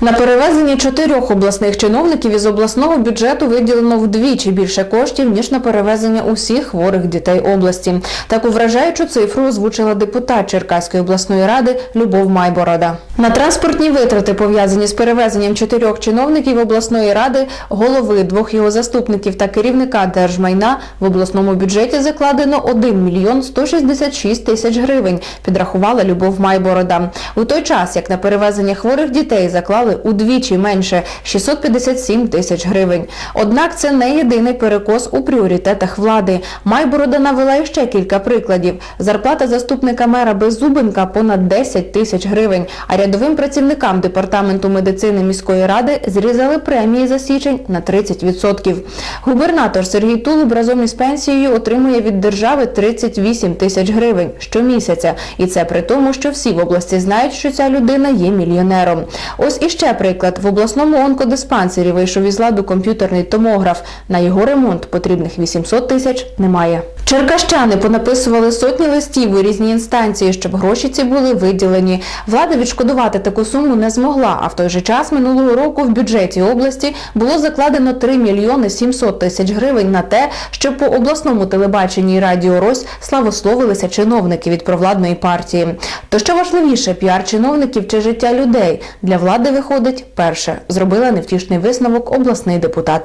На перевезення чотирьох обласних чиновників із обласного бюджету виділено вдвічі більше коштів ніж на перевезення усіх хворих дітей області. Таку вражаючу цифру озвучила депутат Черкаської обласної ради Любов Майборода. На транспортні витрати, пов'язані з перевезенням чотирьох чиновників обласної ради, голови, двох його заступників та керівника держмайна в обласному бюджеті закладено 1 мільйон 166 тисяч гривень. Підрахувала Любов Майборода. У той час, як на перевезення хворих дітей заклали удвічі менше 657 тисяч гривень. Однак це не єдиний перекос у пріоритетах влади. Майборода навела ще кілька прикладів. Зарплата заступника мера Беззубенка понад 10 тисяч гривень, а рядовим працівникам департаменту медицини міської ради зрізали премії за січень на 30%. Губернатор Сергій Тулуб разом із пенсією отримує від держави 38 тисяч гривень щомісяця. І це при тому, що всі в області знають, що ця людина є мільйонером. Ось іще приклад. В обласному онкодиспансері вийшов із ладу комп'ютерний томограф. На його ремонт потрібних 800 тисяч немає. Черкащани понаписували сотні листів у різні інстанції, щоб гроші ці були виділені. Влада відшкодувати таку суму не змогла, а в той же час минулого року в бюджеті області було закладено 3 мільйони 700 тисяч гривень на те, щоб по обласному телебаченні і радіо Рось славословилися чиновники від провладної партії. То що важливіше, піар чиновників чи життя людей для влади виходить перше, зробила невтішний висновок обласний депутат.